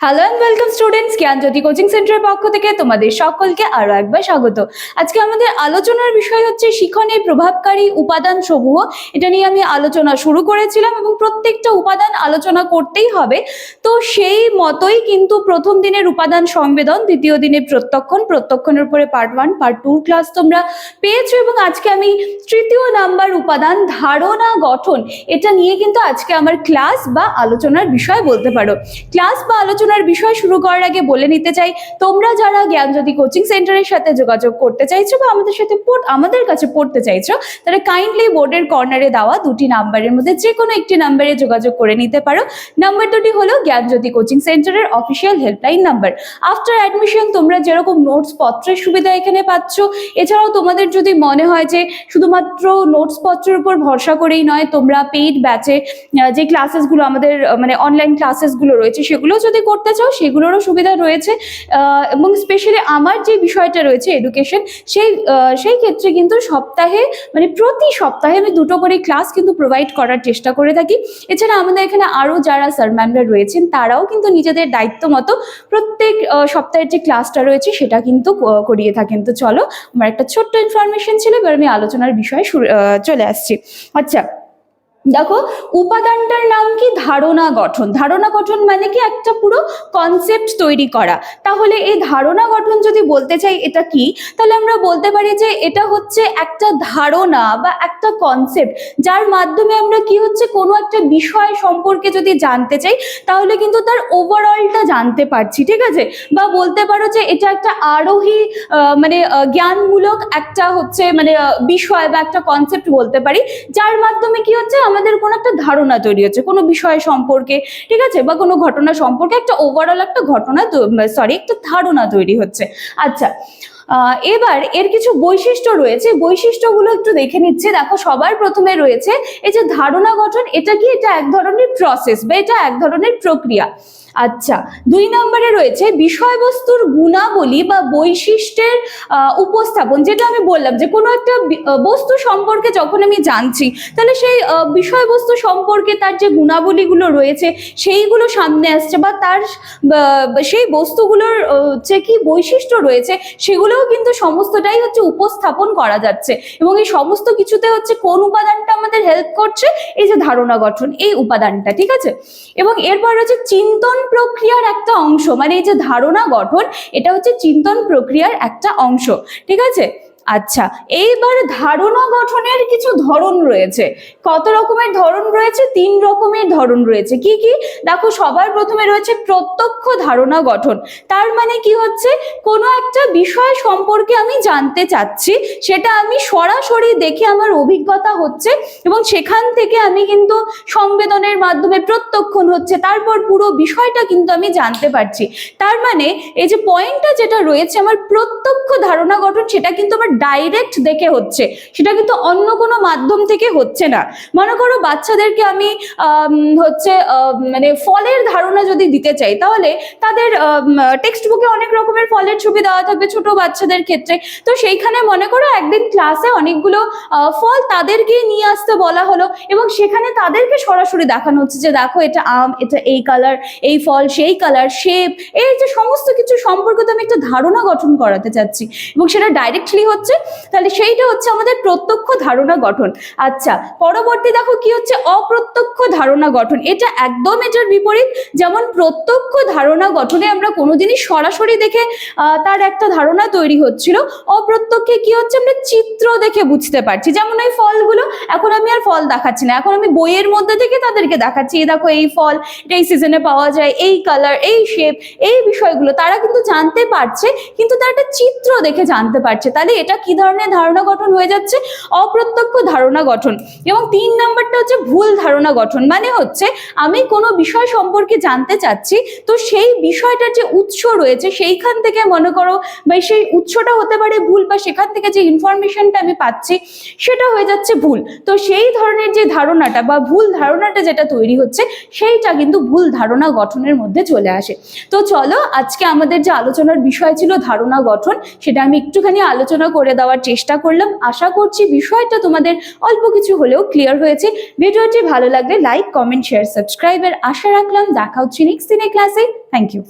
Hello and welcome students Gyanjyoti coaching সেন্টারের পক্ষ থেকে তোমাদের সকলকে আরও একবার স্বাগত। আজকে আমাদের আলোচনার বিষয় হচ্ছে শিখনের প্রভাবকারী উপাদান সমূহ এটা নিয়ে আমি আলোচনা শুরু করেছিলাম এবং প্রত্যেকটা উপাদান আলোচনা করতেই হবে। তো সেই মতোই কিন্তু প্রথম দিনের উপাদান সংবেদন, দ্বিতীয় দিনে প্রত্যক্ষণ, প্রত্যক্ষণের উপরে part one part two class তোমরা পেয়েছ এবং আজকে আমি তৃতীয় নাম্বার উপাদান, ধারণা গঠন, এটা নিয়ে কিন্তু আজকে আমার ক্লাস বা আলোচনার বিষয় বলতে পারো। ক্লাস বা আলোচনার বিষয় শুরু করার আগে বলে নিতে চাই, তোমরা যারা জ্ঞানজ্যোতি কোচিং সেন্টারের সাথে যোগাযোগ করতে চাইছো বা আমাদের সাথে আমাদের কাছে পড়তে চাইছো, তাহলে কাইন্ডলি বোর্ডের কর্নারে দেওয়া দুটি নাম্বারের মধ্যে যে কোনো একটি নাম্বারে যোগাযোগ করে নিতে পারো। নাম্বার দুটি হলো জ্ঞানজ্যোতি কোচিং সেন্টারের official helpline number after admission তোমরা যেরকম নোটস পত্রের সুবিধা এখানে পাচ্ছ, এছাড়াও তোমাদের যদি মনে হয় যে শুধুমাত্র নোটস পত্রের উপর ভরসা করেই নয়, তোমরা পেইড ব্যাচে যে ক্লাসেসগুলো আমাদের মানে অনলাইন ক্লাসেসগুলো রয়েছে, সেগুলো যদি করতে চাও, সেগুলোরও সুবিধা রয়েছে। এবং স্পেশালি আমার যে বিষয়টা রয়েছে এডুকেশন সেই সেই ক্ষেত্রে কিন্তু সপ্তাহে মানে প্রতি সপ্তাহে আমি দুটো করে ক্লাস কিন্তু প্রোভাইড করার চেষ্টা করে থাকি। এছাড়া আমাদের এখানে আরও যারা স্যার ম্যামরা রয়েছেন, তারাও কিন্তু নিজেদের দায়িত্ব মতো প্রত্যেক সপ্তাহের যে ক্লাসটা রয়েছে, সেটা কিন্তু করিয়ে থাকেন। তো চলো, আমার একটা ছোট্ট ইনফরমেশন ছিল, এবার আমি আলোচনার বিষয়ে চলে আসছি। আচ্ছা দেখো, উপাদানটার নাম কি? ধারণা গঠন। ধারণা গঠন মানে কি? একটা পুরো কনসেপ্ট তৈরি করা। তাহলে এই ধারণা গঠন যদি বলতে চাই, এটা কি? তাহলে আমরা বলতে পারি যে এটা হচ্ছে একটা ধারণা বা একটা কনসেপ্ট যার মাধ্যমে আমরা কি হচ্ছে? কোনো একটা বিষয় সম্পর্কে যদি জানতে চাই, তাহলে কিন্তু তার ওভারঅলটা জানতে পারছি, ঠিক আছে? বা বলতে পারো যে এটা একটা আরোহী মানে জ্ঞানমূলক একটা হচ্ছে মানে বিষয় বা একটা কনসেপ্ট বলতে পারি, যার মাধ্যমে কি হচ্ছে? আমাদের কোনো একটা ধারণা তৈরি হচ্ছে, কোনো বিষয় সম্পর্কে, ঠিক আছে? বা কোনো ঘটনা সম্পর্কে একটা ওভারঅল একটা ঘটনা সরি একটা ধারণা তৈরি হচ্ছে। আচ্ছা এবার এর কিছু বৈশিষ্ট্য রয়েছে। বৈশিষ্ট্যগুলো একটু দেখে নিচ্ছে। দেখো, সবার প্রথমে রয়েছে এই যে ধারণা গঠন, এটা কি? এটা এক ধরনের প্রসেস বা এটা এক ধরনের প্রক্রিয়া। আচ্ছা দুই নম্বরে রয়েছে বিষয়বস্তুর গুণাবলী বা বৈশিষ্ট্যের উপস্থাপন। যেটা আমি বললাম যে কোনো একটা বস্তু সম্পর্কে যখন আমি জানছি, তাহলে সেই বিষয়বস্তু সম্পর্কে তার যে গুণাবলীগুলো রয়েছে, সেইগুলো সামনে আসছে বা তার সেই বস্তুগুলোর যে কি বৈশিষ্ট্য রয়েছে, সেগুলোও কিন্তু সমস্তটাই হচ্ছে উপস্থাপন করা যাচ্ছে। এবং এই সমস্ত কিছুতে হচ্ছে কোন উপাদানটা আমাদের হেল্প করছে? এই যে ধারণা গঠন, এই উপাদানটা, ঠিক আছে? এবং এরপর হচ্ছে চিন্তন প্রক্রিয়ার একটা অংশ মানে এই যে ধারণা গঠন, এটা হচ্ছে চিন্তন প্রক্রিয়ার একটা অংশ, ঠিক আছে? আচ্ছা এইবার ধারণা গঠনের কিছু ধরন রয়েছে। কত রকমের ধরন রয়েছে? তিন রকমের ধরন রয়েছে। কি কি? দেখো, সবার প্রথমে রয়েছে প্রত্যক্ষ ধারণা গঠন। তার মানে কি হচ্ছে? কোনো একটা বিষয় সম্পর্কে আমি জানতে চাচ্ছি, সেটা আমি সরাসরি দেখে আমার অভিজ্ঞতা হচ্ছে এবং সেখান থেকে আমি কিন্তু সংবেদনের মাধ্যমে প্রত্যক্ষণ হচ্ছে, তারপর পুরো বিষয়টা কিন্তু আমি জানতে পারছি। তার মানে এই যে পয়েন্টটা যেটা রয়েছে, আমার প্রত্যক্ষ ধারণা গঠন, সেটা কিন্তু আমার ডাইরেক্ট দেখে হচ্ছে। সেটা কিন্তু অন্য কোনো মাধ্যম থেকে হচ্ছে না। মনে করো বাচ্চাদেরকে আমি হচ্ছে মানে ফলের ধারণা যদি দিতে চাই, তাহলে তাদের টেক্সট বুকে অনেক রকমের ফলের ছবি দেওয়া থাকবে ছোট বাচ্চাদের ক্ষেত্রে। তো সেইখানে মনে করো একদিন ক্লাসে অনেকগুলো ফল তাদেরকে নিয়ে আসতে বলা হলো এবং সেখানে তাদেরকে সরাসরি দেখানো হচ্ছে যে দেখো এটা আম, এটা এই কালার এই ফল, সেই কালার শেপ এই যে সমস্ত কিছু সম্পর্কে তো আমি একটা ধারণা গঠন করাতে চাচ্ছি। এবং সেটা ডাইরেক্টলি হচ্ছে তাহলে সেইটা হচ্ছে আমাদের প্রত্যক্ষ ধারণা গঠন। আচ্ছা পরবর্তী দেখো কি হচ্ছে? অপ্রত্যক্ষ ধারণা গঠন। এটা একদম এটার বিপরীত। যেমন প্রত্যক্ষ ধারণা গঠনে আমরা কোনো জিনিস সরাসরি দেখে তার একটা ধারণা তৈরি হচ্ছিল। অপ্রত্যক্ষে কি হচ্ছে? আমরা চিত্র দেখে বুঝতে পারছি। যেমন ওই ফলগুলো, এখন আমি আর ফল দেখাচ্ছি না। এখন আমি বইয়ের মধ্যে থেকে তাদেরকে দেখাচ্ছি। দেখো এই ফল এটা এই সিজনে পাওয়া যায়। এই কালার এই শেপ এই বিষয়গুলো। তারা কিন্তু জানতে পারছে, কিন্তু তার একটা চিত্র দেখে জানতে পারছে। তাহলে এটা কি ধরনের ধারণা গঠন হয়ে যাচ্ছে? অপ্রত্যক্ষ ধারণা গঠন। এবং তিন নাম্বারটা হচ্ছে ভুল ধারণা গঠন। মানে হচ্ছে, আমি কোনো বিষয় সম্পর্কে জানতে চাচ্ছি, তো সেই বিষয়টার যে উৎস রয়েছে, সেইখান থেকে মনে করো, বা সেই উৎসটা হতে পারে ভুল, বা সেখান থেকে যে ইনফরমেশনটা আমি পাচ্ছি, সেটা হয়ে যাচ্ছে ভুল। তো সেই ধরনের যে ধারণাটা, বা ভুল ধারণাটা যেটা তৈরি হচ্ছে, সেইটা কিন্তু ভুল ধারণা গঠনের মধ্যে চলে আসে। তো চলো, আজকে আমাদের যে আলোচনার বিষয় ছিল ধারণা গঠন, সেটা আমি একটুখানি আলোচনা করে করে দেওয়ার চেষ্টা করলাম। আশা করছি বিষয়টা তোমাদের অল্প কিছু হলেও ক্লিয়ার হয়েছে। ভিডিওটি ভালো লাগলে লাইক কমেন্ট শেয়ার সাবস্ক্রাইবের আশা রাখলাম। দেখা হচ্ছে নেক্সট দিনে ক্লাসে থ্যাংক ইউ